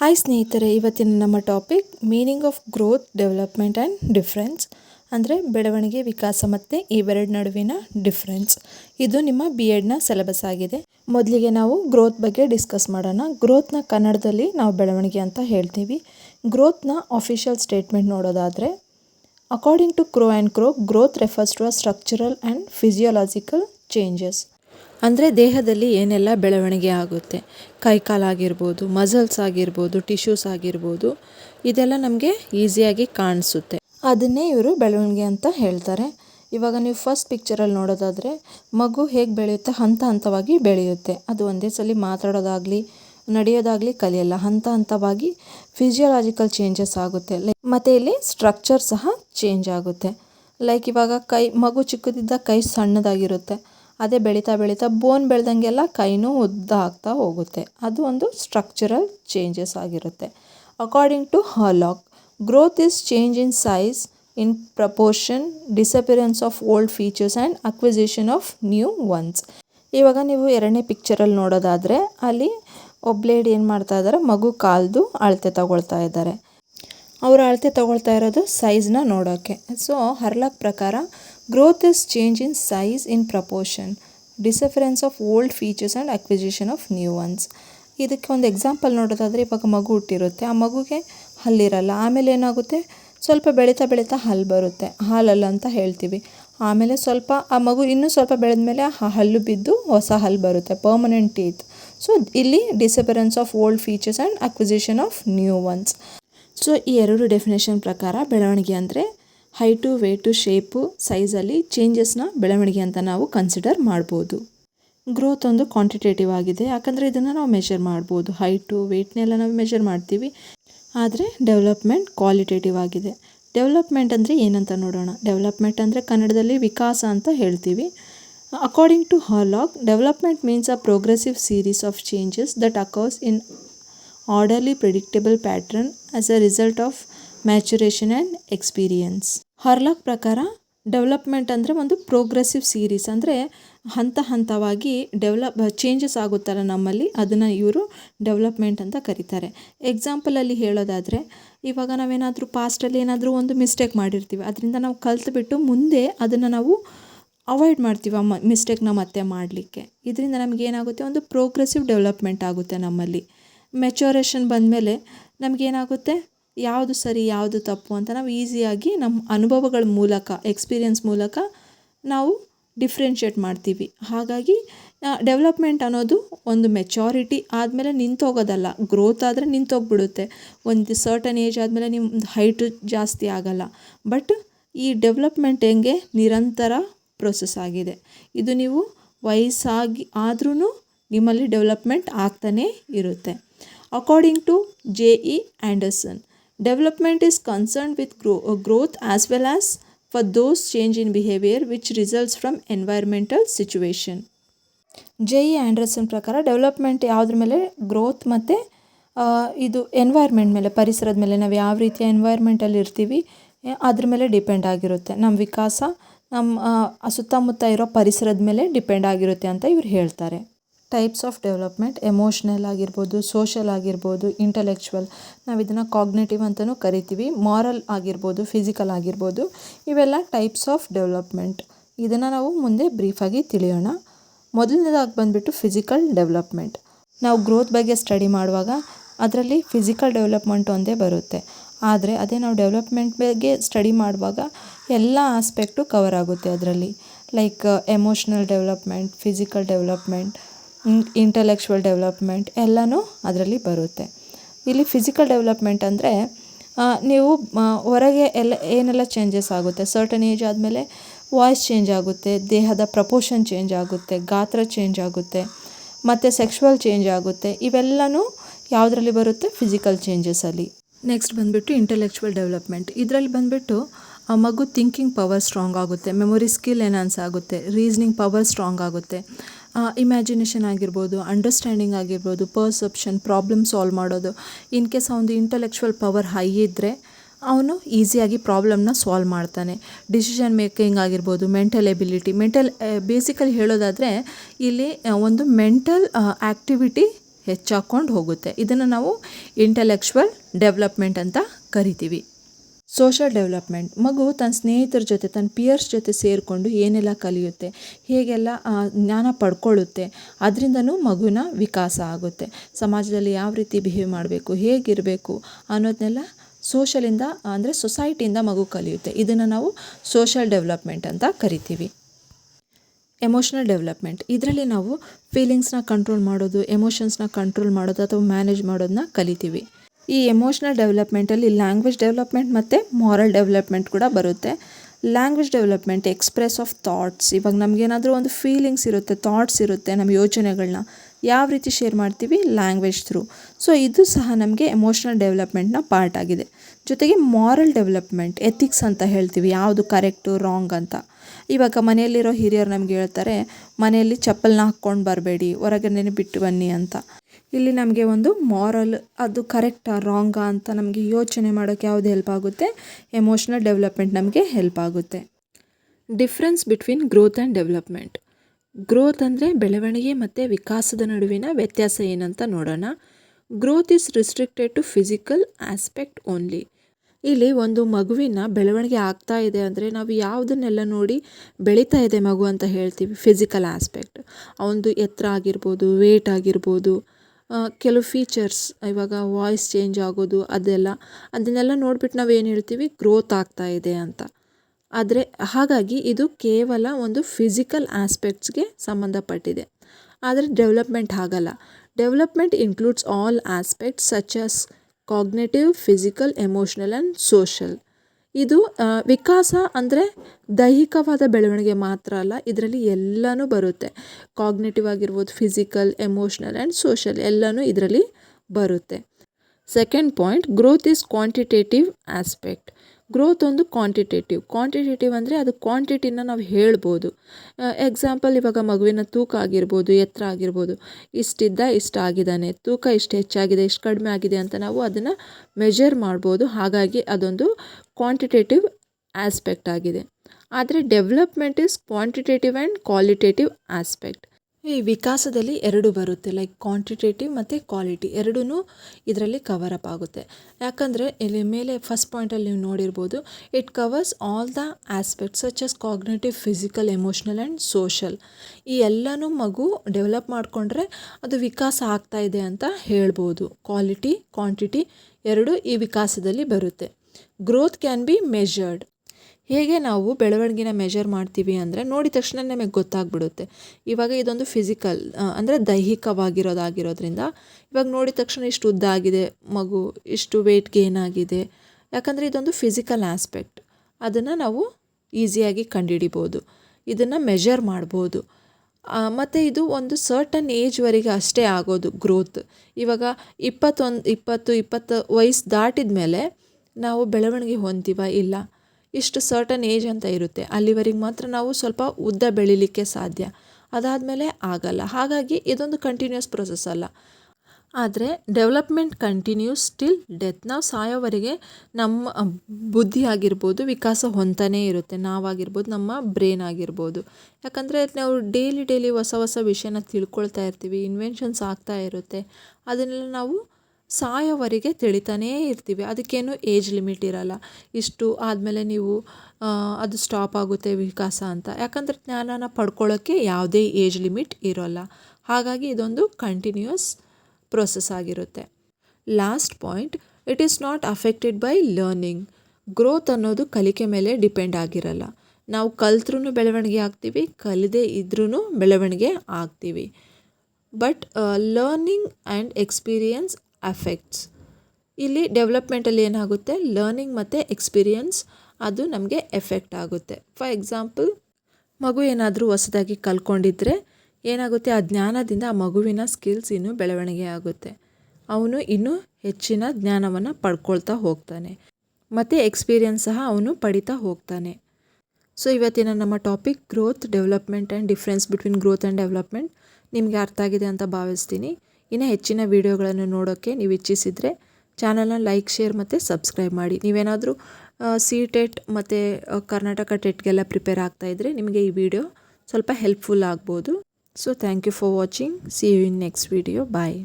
Hi ಸ್ನೇಹಿತರೆ, ಇವತ್ತಿನ ನಮ್ಮ topic meaning of growth development and difference ಅಂದರೆ ಬೆಳವಣಿಗೆ, ವಿಕಾಸ ಮತ್ತು ಇವೆರಡು ನಡುವಿನ ಡಿಫ್ರೆನ್ಸ್ ಇದು ನಿಮ್ಮ ಬಿ ಎಡ್ನ ಸಿಲೆಬಸ್ ಆಗಿದೆ. ಮೊದಲಿಗೆ ನಾವು ಗ್ರೋತ್ ಬಗ್ಗೆ ಡಿಸ್ಕಸ್ ಮಾಡೋಣ. ಗ್ರೋತ್ನ ಕನ್ನಡದಲ್ಲಿ ನಾವು ಬೆಳವಣಿಗೆ ಅಂತ ಹೇಳ್ತೀವಿ. ಗ್ರೋತ್ನ ಅಫಿಷಿಯಲ್ ಸ್ಟೇಟ್ಮೆಂಟ್ ನೋಡೋದಾದರೆ according to Crow and Crow growth refers to a structural and physiological changes ಅಂದರೆ ದೇಹದಲ್ಲಿ ಏನೆಲ್ಲ ಬೆಳವಣಿಗೆ ಆಗುತ್ತೆ? ಕೈಕಾಲಾಗಿರ್ಬೋದು ಮಸಲ್ಸ್ ಆಗಿರ್ಬೋದು ಟಿಶ್ಯೂಸ್ ಆಗಿರ್ಬೋದು, ಇದೆಲ್ಲ ನಮಗೆ ಈಸಿಯಾಗಿ ಕಾಣಿಸುತ್ತೆ. ಅದನ್ನೇ ಇವರು ಬೆಳವಣಿಗೆ ಅಂತ ಹೇಳ್ತಾರೆ. ಇವಾಗ ನೀವು ಫಸ್ಟ್ ಪಿಕ್ಚರಲ್ಲಿ ನೋಡೋದಾದರೆ, ಮಗು ಹೇಗೆ ಬೆಳೆಯುತ್ತೆ? ಹಂತ ಹಂತವಾಗಿ ಬೆಳೆಯುತ್ತೆ. ಅದು ಒಂದೇ ಸಲ ಮಾತಾಡೋದಾಗಲಿ, ನಡೆಯೋದಾಗಲಿ ಕಲಿಯಲ್ಲ. ಹಂತ ಹಂತವಾಗಿ ಫಿಸಿಯೋಲಾಜಿಕಲ್ ಚೇಂಜಸ್ ಆಗುತ್ತೆ. ಲೈಕ್ ಮತ್ತು ಇಲ್ಲಿ ಸ್ಟ್ರಕ್ಚರ್ ಸಹ ಚೇಂಜ್ ಆಗುತ್ತೆ. ಲೈಕ್ ಇವಾಗ ಕೈ, ಮಗು ಚಿಕ್ಕದಿದ್ದ ಕೈ ಸಣ್ಣದಾಗಿರುತ್ತೆ. ಅದೇ ಬೆಳೀತಾ ಬೆಳೀತಾ ಬೋನ್ ಬೆಳೆದಂಗೆಲ್ಲ ಕೈನೂ ಉದ್ದ ಆಗ್ತಾ ಹೋಗುತ್ತೆ. ಅದು ಒಂದು ಸ್ಟ್ರಕ್ಚರಲ್ ಚೇಂಜಸ್ ಆಗಿರುತ್ತೆ. According to Hurlock growth is change in size in proportion disappearance of old features and acquisition of new ones ಇವಾಗ ನೀವು ಎರಡನೇ ಪಿಕ್ಚರಲ್ಲಿ ನೋಡೋದಾದರೆ ಅಲ್ಲಿ ಒಬ್ಬ ಲೇಡಿ ಏನು ಮಾಡ್ತಾ ಇದ್ದಾರೆ ಮಗು ಕಾಲ್ದು ಅಳತೆ ತಗೊಳ್ತಾ ಇದ್ದಾರೆ. ಅವರು ಅಳತೆ ತಗೊಳ್ತಾ ಇರೋದು ಸೈಜ್ನ ನೋಡೋಕ್ಕೆ ಸೊ ಹರ್ಲಾಕ್ ಪ್ರಕಾರ growth is change in size in proportion, disappearance of old features and acquisition of new ones ಇದಕ್ಕೆ ಒಂದು ಎಕ್ಸಾಂಪಲ್ ನೋಡೋದಾದರೆ ಇವಾಗ ಮಗು ಹುಟ್ಟಿರುತ್ತೆ. ಆ ಮಗುಗೆ ಹಲ್ಲಿರಲ್ಲ. ಆಮೇಲೆ ಏನಾಗುತ್ತೆ? ಸ್ವಲ್ಪ ಬೆಳೀತಾ ಬೆಳೀತಾ ಹಲ್ಲು ಬರುತ್ತೆ. ಹಾಲಲ್ಲ ಅಂತ ಹೇಳ್ತೀವಿ. ಆಮೇಲೆ ಸ್ವಲ್ಪ ಆ ಮಗು ಇನ್ನೂ ಸ್ವಲ್ಪ ಬೆಳೆದ ಮೇಲೆ ಆ ಹಲ್ಲು ಬಿದ್ದು ಹೊಸ ಹಲ್ಲು ಬರುತ್ತೆ. ಪರ್ಮನೆಂಟ್ ಟೀತ್ ಸೊ ಇಲ್ಲಿ disappearance of old features and acquisition of new ones so ಈ ಎರಡು ಡೆಫಿನೇಷನ್ ಪ್ರಕಾರ ಬೆಳವಣಿಗೆ ಅಂದರೆ ಹೈಟು, ವೇಟು, ಶೇಪು, ಸೈಜಲ್ಲಿ ಚೇಂಜಸ್ನ ಬೆಳವಣಿಗೆ ಅಂತ ನಾವು ಕನ್ಸಿಡರ್ ಮಾಡ್ಬೋದು. ಗ್ರೋತ್ ಒಂದು ಕ್ವಾಂಟಿಟೇಟಿವ್ ಆಗಿದೆ. ಯಾಕಂದರೆ ಇದನ್ನು ನಾವು ಮೆಷರ್ ಮಾಡ್ಬೋದು. ಹೈಟು ವೇಟ್ನೆಲ್ಲ ನಾವು ಮೆಷರ್ ಮಾಡ್ತೀವಿ. ಆದರೆ ಡೆವಲಪ್ಮೆಂಟ್ ಕ್ವಾಲಿಟೇಟಿವ್ ಆಗಿದೆ. ಡೆವಲಪ್ಮೆಂಟ್ ಅಂದರೆ ಏನಂತ ನೋಡೋಣ? ಡೆವಲಪ್ಮೆಂಟ್ ಅಂದರೆ ಕನ್ನಡದಲ್ಲಿ ವಿಕಾಸ ಅಂತ ಹೇಳ್ತೀವಿ. According to Hurlock development means a progressive series of changes that occurs in orderly predictable pattern as a result of maturation and experience Hurlock ಪ್ರಕಾರ ಡೆವಲಪ್ಮೆಂಟ್ ಅಂದರೆ ಒಂದು ಪ್ರೋಗ್ರೆಸಿವ್ ಸೀರೀಸ್ ಅಂದರೆ ಹಂತ ಹಂತವಾಗಿ ಡೆವಲಪ್ ಚೇಂಜಸ್ ಆಗುತ್ತಲ್ಲ ನಮ್ಮಲ್ಲಿ, ಅದನ್ನು ಇವರು ಡೆವಲಪ್ಮೆಂಟ್ ಅಂತ ಕರೀತಾರೆ. ಎಕ್ಸಾಂಪಲಲ್ಲಿ ಹೇಳೋದಾದರೆ, ಇವಾಗ ನಾವೇನಾದರೂ ಪಾಸ್ಟಲ್ಲಿ ಏನಾದರೂ ಒಂದು ಮಿಸ್ಟೇಕ್ ಮಾಡಿರ್ತೀವಿ, ಅದರಿಂದ ನಾವು ಕಲ್ತುಬಿಟ್ಟು ಮುಂದೆ ಅದನ್ನು ನಾವು ಅವಾಯ್ಡ್ ಮಾಡ್ತೀವಿ, ಆ ಮಿಸ್ಟೇಕ್ನ ಮತ್ತೆ ಮಾಡಲಿಕ್ಕೆ. ಇದರಿಂದ ನಮಗೇನಾಗುತ್ತೆ ಒಂದು ಪ್ರೋಗ್ರೆಸಿವ್ ಡೆವಲಪ್ಮೆಂಟ್ ಆಗುತ್ತೆ ನಮ್ಮಲ್ಲಿ. ಮೆಚೋರೇಷನ್ ಬಂದಮೇಲೆ ನಮಗೇನಾಗುತ್ತೆ ಯಾವುದು ಸರಿ, ಯಾವುದು ತಪ್ಪು ಅಂತ ನಾವು ಈಸಿಯಾಗಿ ನಮ್ಮ ಅನುಭವಗಳ ಮೂಲಕ ಎಕ್ಸ್ಪೀರಿಯನ್ಸ್ ಮೂಲಕ ನಾವು ಡಿಫ್ರೆನ್ಷಿಯೇಟ್ ಮಾಡ್ತೀವಿ. ಹಾಗಾಗಿ ಡೆವಲಪ್ಮೆಂಟ್ ಅನ್ನೋದು ಒಂದು ಮೆಚಾರಿಟಿ ಆದಮೇಲೆ ನಿಂತೋಗೋದಲ್ಲ. ಗ್ರೋತ್ ಆದರೆ ನಿಂತೋಗ್ಬಿಡುತ್ತೆ. ಒಂದು ಸರ್ಟನ್ ಏಜ್ ಆದಮೇಲೆ ನಿಮ್ಮ ಹೈಟ್ ಜಾಸ್ತಿ ಆಗಲ್ಲ. ಬಟ್ ಈ ಡೆವಲಪ್ಮೆಂಟ್ ಹೆಂಗೆ? ನಿರಂತರ ಪ್ರೊಸೆಸ್ ಆಗಿದೆ. ಇದು ನೀವು ವಯಸ್ಸಾಗಿ ಆದ್ರೂ ನಿಮ್ಮಲ್ಲಿ ಡೆವಲಪ್ಮೆಂಟ್ ಆಗ್ತಾನೇ ಇರುತ್ತೆ. According to J E Anderson development is concern with grow growth as well as for those change in behaviour which results from environmental situation J E Anderson ಪ್ರಕಾರ ಡೆವಲಪ್ಮೆಂಟ್ ಯಾವುದ್ರ ಮೇಲೆ? ಗ್ರೋತ್ ಮತ್ತು ಇದು ಎನ್ವೈರ್ಮೆಂಟ್ ಮೇಲೆ, ಪರಿಸರದ ಮೇಲೆ. ನಾವು ಯಾವ ರೀತಿಯ ಎನ್ವೈರ್ಮೆಂಟಲ್ಲಿ ಇರ್ತೀವಿ ಅದ್ರ ಮೇಲೆ ಡಿಪೆಂಡ್ ಆಗಿರುತ್ತೆ. ನಮ್ಮ ವಿಕಾಸ ನಮ್ಮ ಸುತ್ತಮುತ್ತ ಇರೋ ಪರಿಸರದ ಮೇಲೆ ಡಿಪೆಂಡ್ ಆಗಿರುತ್ತೆ ಅಂತ ಇವ್ರು ಹೇಳ್ತಾರೆ. ಟೈಪ್ಸ್ ಆಫ್ ಡೆವಲಪ್ಮೆಂಟ್ ಎಮೋಷ್ನಲ್ ಆಗಿರ್ಬೋದು ಸೋಷಲ್ ಆಗಿರ್ಬೋದು ಇಂಟಲೆಕ್ಚುವಲ್ ನಾವು ಇದನ್ನು ಕಾಗ್ನೇಟಿವ್ ಅಂತಲೂ ಕರಿತೀವಿ ಮಾರಲ್ ಆಗಿರ್ಬೋದು ಫಿಸಿಕಲ್ ಆಗಿರ್ಬೋದು, ಇವೆಲ್ಲ ಟೈಪ್ಸ್ ಆಫ್ ಡೆವಲಪ್ಮೆಂಟ್ ಇದನ್ನು ನಾವು ಮುಂದೆ ಬ್ರೀಫಾಗಿ ತಿಳಿಯೋಣ. ಮೊದಲನೇದಾಗಿ ಬಂದುಬಿಟ್ಟು ಫಿಸಿಕಲ್ ಡೆವಲಪ್ಮೆಂಟ್ ನಾವು ಗ್ರೋತ್ ಬಗ್ಗೆ ಸ್ಟಡಿ ಮಾಡುವಾಗ ಅದರಲ್ಲಿ ಫಿಸಿಕಲ್ ಡೆವಲಪ್ಮೆಂಟ್ ಒಂದೇ ಬರುತ್ತೆ. ಆದರೆ ಅದೇ ನಾವು ಡೆವಲಪ್ಮೆಂಟ್ ಬಗ್ಗೆ ಸ್ಟಡಿ ಮಾಡುವಾಗ ಎಲ್ಲ ಆಸ್ಪೆಕ್ಟು ಕವರ್ ಆಗುತ್ತೆ ಅದರಲ್ಲಿ. Like emotional development physical development intellectual development ಎಲ್ಲನೂ ಅದರಲ್ಲಿ ಬರುತ್ತೆ. ಇಲ್ಲಿ ಫಿಸಿಕಲ್ ಡೆವಲಪ್ಮೆಂಟ್ ಅಂದರೆ ನೀವು ಹೊರಗೆ ಎಲ್ಲ, ಏನೆಲ್ಲ ಚೇಂಜಸ್ ಆಗುತ್ತೆ? ಸರ್ಟನ್ ಏಜ್ ಆದಮೇಲೆ ವಾಯ್ಸ್ ಚೇಂಜ್ ಆಗುತ್ತೆ, ದೇಹದ ಪ್ರಪೋಷನ್ ಚೇಂಜ್ ಆಗುತ್ತೆ, ಗಾತ್ರ ಚೇಂಜ್ ಆಗುತ್ತೆ, ಮತ್ತು ಸೆಕ್ಷುವಲ್ ಚೇಂಜ್ ಆಗುತ್ತೆ, ಇವೆಲ್ಲನೂ ಯಾವುದರಲ್ಲಿ ಬರುತ್ತೆ? ಫಿಸಿಕಲ್ ಚೇಂಜಸಲ್ಲಿ ನೆಕ್ಸ್ಟ್ ಬಂದುಬಿಟ್ಟು ಇಂಟಲೆಕ್ಚುವಲ್ ಡೆವಲಪ್ಮೆಂಟ್ ಇದರಲ್ಲಿ ಬಂದುಬಿಟ್ಟು, ಆ, ಮಗು ಥಿಂಕಿಂಗ್ ಪವರ್ ಸ್ಟ್ರಾಂಗ್ ಆಗುತ್ತೆ ಮೆಮೊರಿ ಸ್ಕಿಲ್ ಎನ್ಹಾನ್ಸ್ ಆಗುತ್ತೆ ರೀಸ್ನಿಂಗ್ ಪವರ್ ಸ್ಟ್ರಾಂಗ್ ಆಗುತ್ತೆ. ಇಮ್ಯಾಜಿನೇಷನ್ ಆಗಿರ್ಬೋದು ಅಂಡರ್ಸ್ಟ್ಯಾಂಡಿಂಗ್ ಆಗಿರ್ಬೋದು ಪರ್ಸೆಪ್ಷನ್ ಪ್ರಾಬ್ಲಮ್ ಸಾಲ್ವ್ ಮಾಡೋದು. ಇನ್ ಕೇಸ್ ಅವನದು ಇಂಟಲೆಕ್ಚುವಲ್ ಪವರ್ ಹೈ ಇದ್ದರೆ ಅವನು ಈಸಿಯಾಗಿ ಪ್ರಾಬ್ಲಮ್ನ ಸಾಲ್ವ್ ಮಾಡ್ತಾನೆ. ಡಿಸಿಷನ್ ಮೇಕಿಂಗ್ ಆಗಿರ್ಬೋದು ಮೆಂಟಲ್ ಎಬಿಲಿಟಿ ಮೆಂಟಲ್ ಬೇಸಿಕಲಿ ಹೇಳೋದಾದರೆ, ಇಲ್ಲಿ ಒಂದು ಮೆಂಟಲ್ ಆ್ಯಕ್ಟಿವಿಟಿ ಹೆಚ್ಚಾಕೊಂಡು ಹೋಗುತ್ತೆ. ಇದನ್ನು ನಾವು ಇಂಟಲೆಕ್ಚುವಲ್ ಡೆವಲಪ್ಮೆಂಟ್ ಅಂತ ಕರಿತೀವಿ. ಸೋಷಲ್ ಡೆವಲಪ್ಮೆಂಟ್ ಮಗು ತನ್ನ ಸ್ನೇಹಿತರ ಜೊತೆ, ತನ್ನ ಪಿಯರ್ಸ್ ಜೊತೆ ಸೇರಿಕೊಂಡು ಏನೆಲ್ಲ ಕಲಿಯುತ್ತೆ, ಹೇಗೆಲ್ಲ ಜ್ಞಾನ ಪಡ್ಕೊಳ್ಳುತ್ತೆ, ಅದರಿಂದನೂ ಮಗುವಿನ ವಿಕಾಸ ಆಗುತ್ತೆ. ಸಮಾಜದಲ್ಲಿ ಯಾವ ರೀತಿ ಬಿಹೇವ್ ಮಾಡಬೇಕು, ಹೇಗಿರಬೇಕು ಅನ್ನೋದನ್ನೆಲ್ಲ ಸೋಷಲಿಂದ ಅಂದರೆ ಸೊಸೈಟಿಯಿಂದ ಮಗು ಕಲಿಯುತ್ತೆ. ಇದನ್ನು ನಾವು ಸೋಷಲ್ ಡೆವಲಪ್ಮೆಂಟ್ ಅಂತ ಕರಿತೀವಿ. ಎಮೋಷ್ನಲ್ ಡೆವಲಪ್ಮೆಂಟ್ ಇದರಲ್ಲಿ ನಾವು ಫೀಲಿಂಗ್ಸ್ನ ಕಂಟ್ರೋಲ್ ಮಾಡೋದು ಎಮೋಷನ್ಸ್ನ ಕಂಟ್ರೋಲ್ ಮಾಡೋದು, ಅಥವಾ ಮ್ಯಾನೇಜ್ ಮಾಡೋದನ್ನ ಕಲಿತೀವಿ. ಈ ಎಮೋಷ್ನಲ್ ಡೆವಲಪ್ಮೆಂಟಲ್ಲಿ ಲ್ಯಾಂಗ್ವೇಜ್ ಡೆವಲಪ್ಮೆಂಟ್ ಮತ್ತು ಮಾರಲ್ ಡೆವಲಪ್ಮೆಂಟ್ ಕೂಡ ಬರುತ್ತೆ. Language development express of thoughts ಇವಾಗ ನಮಗೇನಾದರೂ ಒಂದು ಫೀಲಿಂಗ್ಸ್ ಇರುತ್ತೆ ಥಾಟ್ಸ್ ಇರುತ್ತೆ, ನಮ್ಮ ಯೋಚನೆಗಳನ್ನ ಯಾವ ರೀತಿ ಶೇರ್ ಮಾಡ್ತೀವಿ? ಲ್ಯಾಂಗ್ವೇಜ್ ಥ್ರೂ ಸೊ ಇದು ಸಹ ನಮಗೆ ಎಮೋಷ್ನಲ್ ಡೆವಲಪ್ಮೆಂಟ್ನ ಪಾರ್ಟ್ ಆಗಿದೆ. ಜೊತೆಗೆ ಮಾರಲ್ ಡೆವಲಪ್ಮೆಂಟ್ ಎಥಿಕ್ಸ್ ಅಂತ ಹೇಳ್ತೀವಿ. ಯಾವುದು ಕರೆಕ್ಟು ರಾಂಗ್ ಅಂತ. ಇವಾಗ ಮನೆಯಲ್ಲಿರೋ ಹಿರಿಯರು ನಮ್ಗೆ ಹೇಳ್ತಾರೆ, ಮನೆಯಲ್ಲಿ ಚಪ್ಪಲನ್ನ ಹಾಕ್ಕೊಂಡು ಬರಬೇಡಿ ಹೊರಗಡೆನೇ ಬಿಟ್ಟು ಬನ್ನಿ ಅಂತ. ಇಲ್ಲಿ ನಮಗೆ ಒಂದು ಮಾರಲ್ ಅದು ಕರೆಕ್ಟಾ ರಾಂಗಾ ಅಂತ ನಮಗೆ ಯೋಚನೆ ಮಾಡೋಕ್ಕೆ ಯಾವುದು ಹೆಲ್ಪ್ ಆಗುತ್ತೆ? ಎಮೋಷ್ನಲ್ ಡೆವಲಪ್ಮೆಂಟ್ ನಮಗೆ ಹೆಲ್ಪ್ ಆಗುತ್ತೆ. Difference between growth and development growth ಅಂದರೆ ಬೆಳವಣಿಗೆ ಮತ್ತು ವಿಕಾಸದ ನಡುವಿನ ವ್ಯತ್ಯಾಸ ಏನಂತ ನೋಡೋಣ. Growth is restricted to physical aspect only ಇಲ್ಲಿ ಒಂದು ಮಗುವಿನ ಬೆಳವಣಿಗೆ ಆಗ್ತಾ ಇದೆ ಅಂದರೆ ನಾವು ಯಾವುದನ್ನೆಲ್ಲ ನೋಡಿ ಬೆಳೀತಾ ಇದೆ ಮಗು ಅಂತ ಹೇಳ್ತೀವಿ ಫಿಸಿಕಲ್ ಆಸ್ಪೆಕ್ಟ್ ಅವನದು ಎತ್ತರ ಆಗಿರ್ಬೋದು ವೇಟ್ ಆಗಿರ್ಬೋದು ಕೆಲವು ಫೀಚರ್ಸ್ ಇವಾಗ ವಾಯ್ಸ್ ಚೇಂಜ್ ಆಗೋದು ಅದೆಲ್ಲ. ಅದನ್ನೆಲ್ಲ ನೋಡ್ಬಿಟ್ಟು ನಾವು ಏನು ಹೇಳ್ತೀವಿ ಗ್ರೋತ್ ಆಗ್ತಾ ಇದೆ ಅಂತ. ಆದರೆ ಹಾಗಾಗಿ ಇದು ಕೇವಲ ಒಂದು ಫಿಸಿಕಲ್ ಆಸ್ಪೆಕ್ಟ್ಸ್ಗೆ ಸಂಬಂಧಪಟ್ಟಿದೆ. ಆದರೆ ಡೆವಲಪ್ಮೆಂಟ್ ಆಗಲ್ಲ. Development includes all aspects such as cognitive physical emotional and social ಇದು ವಿಕಾಸ ಅಂದರೆ ದೈಹಿಕವಾದ ಬೆಳವಣಿಗೆ ಮಾತ್ರ ಅಲ್ಲ, ಇದರಲ್ಲಿ ಎಲ್ಲನೂ ಬರುತ್ತೆ. ಕಾಗ್ನೇಟಿವ್ ಆಗಿರ್ಬೋದು ಫಿಸಿಕಲ್ ಎಮೋಷ್ನಲ್ ಆ್ಯಂಡ್ ಸೋಷಲ್ ಎಲ್ಲನೂ ಇದರಲ್ಲಿ ಬರುತ್ತೆ. Second point growth is quantitative aspect growth ಒಂದು ಕ್ವಾಂಟಿಟೇಟಿವ್ ಕ್ವಾಂಟಿಟೇಟಿವ್ ಅಂದರೆ ಅದು ಕ್ವಾಂಟಿಟಿನ ನಾವು ಹೇಳ್ಬೋದು. ಎಕ್ಸಾಂಪಲ್ ಇವಾಗ ಮಗುವಿನ ತೂಕ ಆಗಿರ್ಬೋದು, ಎತ್ತರ ಆಗಿರ್ಬೋದು. ಇಷ್ಟಿದ್ದ ಇಷ್ಟು ಆಗಿದ್ದಾನೆ ತೂಕ ಇಷ್ಟು ಹೆಚ್ಚಾಗಿದೆ, ಇಷ್ಟು ಕಡಿಮೆ ಆಗಿದೆ ಅಂತ ನಾವು ಅದನ್ನು ಮೆಜರ್ ಮಾಡ್ಬೋದು. ಹಾಗಾಗಿ ಅದೊಂದು ಕ್ವಾಂಟಿಟೇಟಿವ್ ಆಸ್ಪೆಕ್ಟ್ ಆಗಿದೆ. ಆದರೆ development is quantitative and qualitative aspect ಈ ವಿಕಾಸದಲ್ಲಿ ಎರಡು ಬರುತ್ತೆ ಲೈಕ್ ಕ್ವಾಂಟಿಟೇಟಿವ್ ಮತ್ತು ಕ್ವಾಲಿಟಿ ಎರಡೂ ಇದರಲ್ಲಿ ಕವರ್ ಅಪ್ ಆಗುತ್ತೆ. ಯಾಕಂದರೆ ಇಲ್ಲಿ ಮೇಲೆ ಫಸ್ಟ್ ಪಾಯಿಂಟಲ್ಲಿ ನೀವು ನೋಡಿರ್ಬೋದು it covers all the aspects such as cognitive physical emotional and social ಈ ಎಲ್ಲನೂ ಮಗು ಡೆವಲಪ್ ಮಾಡಿಕೊಂಡ್ರೆ ಅದು ವಿಕಾಸ ಆಗ್ತಾ ಇದೆ ಅಂತ ಹೇಳ್ಬೋದು. ಕ್ವಾಲಿಟಿ ಕ್ವಾಂಟಿಟಿ ಎರಡು ಈ ವಿಕಾಸದಲ್ಲಿ ಬರುತ್ತೆ. ಗ್ರೋತ್ ಕ್ಯಾನ್ ಬಿ ಮೆಷರ್ಡ್ ಹೇಗೆ ನಾವು ಬೆಳವಣಿಗೆನ ಮೆಷರ್ ಮಾಡ್ತೀವಿ ಅಂದರೆ ನೋಡಿದ ತಕ್ಷಣ ನಮಗೆ ಗೊತ್ತಾಗ್ಬಿಡುತ್ತೆ. ಇವಾಗ ಇದೊಂದು ಫಿಸಿಕಲ್ ಅಂದರೆ ದೈಹಿಕವಾಗಿರೋದಾಗಿರೋದ್ರಿಂದ ಇವಾಗ ನೋಡಿದ ತಕ್ಷಣ ಇಷ್ಟು ಉದ್ದ ಆಗಿದೆ, ಮಗು ಇಷ್ಟು ವೆಯ್ಟ್ ಗೇನ್ ಆಗಿದೆ. ಯಾಕಂದರೆ ಇದೊಂದು ಫಿಸಿಕಲ್ ಆಸ್ಪೆಕ್ಟ್ ಅದನ್ನು ನಾವು ಈಸಿಯಾಗಿ ಕಂಡುಹಿಡಿಬೋದು. ಇದನ್ನು ಮೆಷರ್ ಮಾಡ್ಬೋದು. ಮತ್ತು ಇದು ಒಂದು ಸರ್ಟನ್ ಏಜ್ವರೆಗೆ ಅಷ್ಟೇ ಆಗೋದು ಗ್ರೋತ್ ಇವಾಗ ಇಪ್ಪತ್ತೊಂದು, ಇಪ್ಪತ್ತು ಇಪ್ಪತ್ತು ವಯಸ್ಸು ದಾಟಿದ ಮೇಲೆ ನಾವು ಬೆಳವಣಿಗೆ ಹೊಂತೀವ ಇಲ್ಲ? ಇಷ್ಟು ಸರ್ಟನ್ ಏಜ್ ಅಂತ ಇರುತ್ತೆ. ಅಲ್ಲಿವರೆಗೆ ಮಾತ್ರ ನಾವು ಸ್ವಲ್ಪ ಉದ್ದ ಬೆಳಿಲಿಕ್ಕೆ ಸಾಧ್ಯ. ಅದಾದಮೇಲೆ ಆಗಲ್ಲ. ಹಾಗಾಗಿ ಇದೊಂದು ಕಂಟಿನ್ಯೂಸ್ ಪ್ರೊಸೆಸ್ ಅಲ್ಲ. ಆದರೆ ಡೆವಲಪ್ಮೆಂಟ್ ಕಂಟಿನ್ಯೂಸ್ ಸ್ಟಿಲ್ ಡೆತ್ ನಾವು ಸಾಯೋವರೆಗೆ ನಮ್ಮ ಬುದ್ಧಿ ಆಗಿರ್ಬೋದು, ವಿಕಾಸ ಹೊಂತಾನೇ ಇರುತ್ತೆ. ನಾವಾಗಿರ್ಬೋದು, ನಮ್ಮ ಬ್ರೈನ್ ಆಗಿರ್ಬೋದು. ಯಾಕಂದರೆ ನಾವು ಡೈಲಿ ಡೈಲಿ ಹೊಸ ಹೊಸ ವಿಷಯನ ತಿಳ್ಕೊಳ್ತಾ ಇರ್ತೀವಿ ಇನ್ವೆನ್ಷನ್ಸ್ ಆಗ್ತಾ ಇರುತ್ತೆ. ಅದನ್ನೆಲ್ಲ ನಾವು ಸಾಯೋವರೆಗೆ ತಿಳಿತಾನೇ ಇರ್ತೀವಿ. ಅದಕ್ಕೇನು ಏಜ್ ಲಿಮಿಟ್ ಇರಲ್ಲ. ಇಷ್ಟು ಆದಮೇಲೆ ನೀವು ಅದು ಸ್ಟಾಪ್ ಆಗುತ್ತೆ ವಿಕಾಸ ಅಂತ. ಯಾಕಂದರೆ ಜ್ಞಾನನ ಪಡ್ಕೊಳ್ಳೋಕ್ಕೆ ಯಾವುದೇ ಏಜ್ ಲಿಮಿಟ್ ಇರೋಲ್ಲ. ಹಾಗಾಗಿ ಇದೊಂದು ಕಂಟಿನ್ಯೂಸ್ ಪ್ರೊಸೆಸ್ ಆಗಿರುತ್ತೆ. Last point it is not affected by learning growth ಅನ್ನೋದು ಕಲಿಕೆ ಮೇಲೆ ಡಿಪೆಂಡ್ ಆಗಿರಲ್ಲ. ನಾವು ಕಲ್ತ್ರೂ ಬೆಳವಣಿಗೆ ಆಗ್ತೀವಿ, ಕಲಿದೇ ಇದ್ರೂ ಬೆಳವಣಿಗೆ ಆಗ್ತೀವಿ. But learning and experience affects ಇಲ್ಲಿ ಡೆವಲಪ್ಮೆಂಟಲ್ಲಿ ಏನಾಗುತ್ತೆ? ಲರ್ನಿಂಗ್ ಮತ್ತು ಎಕ್ಸ್ಪೀರಿಯನ್ಸ್ ಅದು ನಮಗೆ ಎಫೆಕ್ಟ್ ಆಗುತ್ತೆ. ಫಾರ್ ಎಕ್ಸಾಂಪಲ್ ಮಗು ಏನಾದರೂ ಹೊಸದಾಗಿ ಕಲ್ಕೊಂಡಿದ್ರೆ ಏನಾಗುತ್ತೆ? ಆ ಜ್ಞಾನದಿಂದ ಆ ಮಗುವಿನ ಸ್ಕಿಲ್ಸ್ ಇನ್ನೂ ಬೆಳವಣಿಗೆ ಆಗುತ್ತೆ. ಅವನು ಇನ್ನೂ ಹೆಚ್ಚಿನ ಜ್ಞಾನವನ್ನು ಪಡ್ಕೊಳ್ತಾ ಹೋಗ್ತಾನೆ. ಮತ್ತು ಎಕ್ಸ್ಪೀರಿಯನ್ಸ್ ಸಹ ಅವನು ಪಡಿತಾ ಹೋಗ್ತಾನೆ. ಸೊ ಇವತ್ತಿನ ನಮ್ಮ topic growth development and difference between growth and development ನಿಮಗೆ ಅರ್ಥ ಆಗಿದೆ ಅಂತ ಭಾವಿಸ್ತೀನಿ. ಇನ್ನು ಹೆಚ್ಚಿನ ವೀಡಿಯೋಗಳನ್ನು ನೋಡೋಕ್ಕೆ ನೀವು ಇಚ್ಛಿಸಿದರೆ ಚಾನಲ್ನ ಲೈಕ್, ಶೇರ್ ಮತ್ತು ಸಬ್ಸ್ಕ್ರೈಬ್ ಮಾಡಿ. ನೀವೇನಾದರೂ ಸಿ ಟೆಟ್ ಮತ್ತು ಕರ್ನಾಟಕ ಟೆಟ್ಗೆಲ್ಲ ಪ್ರಿಪೇರ್ ಆಗ್ತಾಯಿದ್ರೆ ನಿಮಗೆ ಈ ವಿಡಿಯೋ ಸ್ವಲ್ಪ ಹೆಲ್ಪ್ಫುಲ್ ಆಗ್ಬೋದು. So thank you for watching see you in next video bye